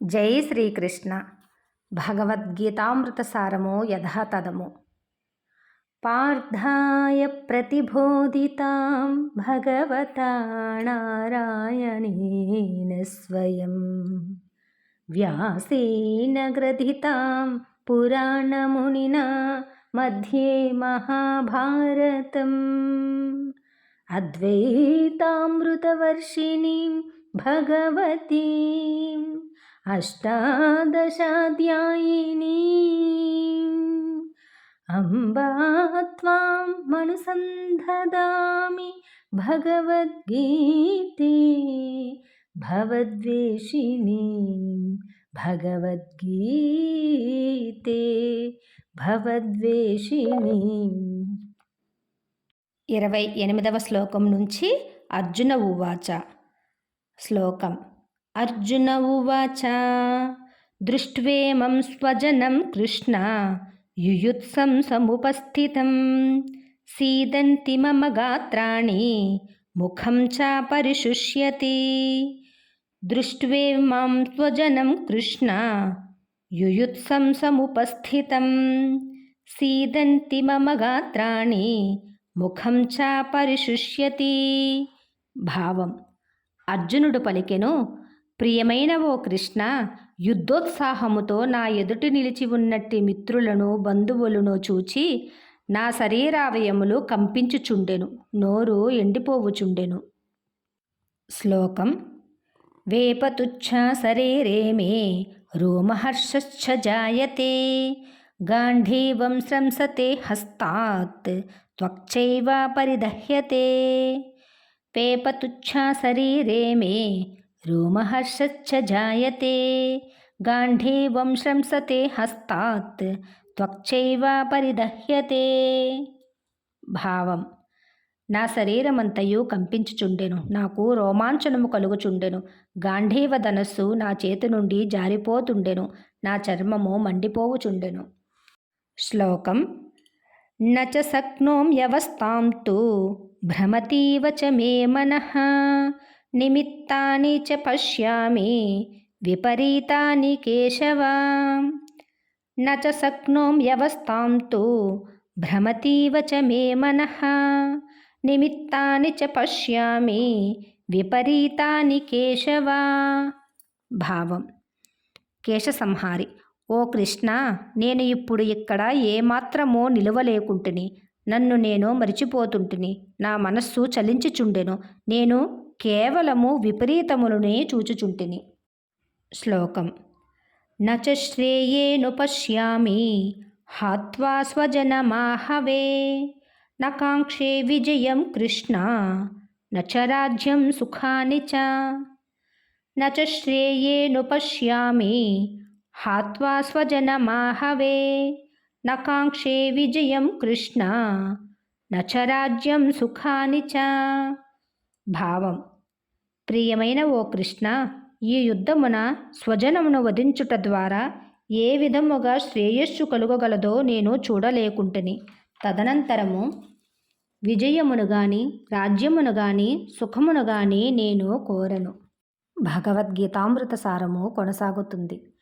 జై శ్రీకృష్ణ భగవద్గీతామృతసారము యథాతథము పార్థాయ ప్రతిబోధితాం భగవతా నారాయణేన స్వయం వ్యాసేన గ్రథితాం పురాణమునినా मध्ये महाभारतम् अद्वैतामृतवर्षिणीं भगवतीम् अष्टादशाध्यायिनीम् अम्बा त्वां मनुसन्धदामि भगवद्गीते भवद्वेषिणीं भगवद्गीते భవద్వేషిణి ఇరవై ఎనిమిదవ శ్లోకం నుంచి అర్జున ఉవాచ శ్లోకం అర్జున ఉవాచ. దృష్ట్వేమం స్వజనం కృష్ణ. యుయుత్సం సముపస్థితం. సీదంతి మమ గాత్రాణి. ముఖం చ పరిశుష్యతి. దృష్ట్వేమం స్వజనం కృష్ణ. యుయుత్సం సముపస్థితం. సీదంతి మమ గాత్రాణి. ముఖం చ పరిశుష్యతి. భావం. అర్జునుడు పలికెను ప్రియమైన ఓ కృష్ణ యుద్ధోత్సాహముతో నా ఎదుటి నిలిచి ఉన్నట్టి మిత్రులను బంధువులను చూచి నా శరీరావయములు కంపించుచుండెను నోరు ఎండిపోవుచుండెను. శ్లోకం వేపతుచ్ఛ శరీరే మే రోమహర్షశ్చ జాయతే గాంధీవం శ్రంసతే హస్తాత్ త్వక్చైవ పరిదహ్యతే. పేపతుచ్ఛ శరీరే మే रोमहर्षश्च जायते गाण्डीवं श्रंसते हस्तात् त्वक्चैव परिदह्यते భావం నా శరీరమంతయు కంపించుచుండెను నాకు రోమాంచనము కలుగుచుండెను గాంధీవ ధనస్సు నా చేతి నుండి జారిపోతుండెను నా చర్మము మండిపోవుచుండెను శ్లోకం నచ శక్నోమ్యవస్థాం తు భ్రమతీవ చ మే మనః నిమిత్తాని చ పశ్యామి విపరీతాని కేశవ. నచ శక్నోమ్యవస్థాం తు భ్రమతీవ చ మే మనః. నిమిత్తాని చ పశ్యామి విపరీతాని కేశవా. భావం. కేశ సంహారి ఓ కృష్ణ నేను ఇప్పుడు ఇక్కడ ఏమాత్రమో నిలవలేకుంటుని నన్ను నేను మరిచిపోతుంటిని నా మనస్సు చలించుచుండెను నేను కేవలము విపరీతములునే చూచుచుంటిని. శ్లోకం. నచ పశ్యామి హత్వా స్వజనమాహవే నకాంక్షే విజయం కృష్ణ నచ సుఖాని చ. నచ పశ్యామి హాత్వా స్వజనమాహవే నకాంక్షే విజయం కృష్ణ నచ సుఖాని చ. భావం. ప్రియమైన ఓ కృష్ణ ఈ యుద్ధమున స్వజనమును వధించుట ద్వారా ఏ విధముగా శ్రేయస్సు కలుగగలదో నేను చూడలేకుంటుని. తదనంతరము విజయమును గాని రాజ్యమును గాని సుఖమును గాని నేను కోరను. భగవద్గీతామృత సారము కొనసాగుతుంది.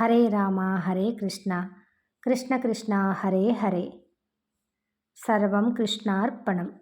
హరే రామ హరే కృష్ణ. కృష్ణ కృష్ణ హరే హరే. సర్వం కృష్ణార్పణం.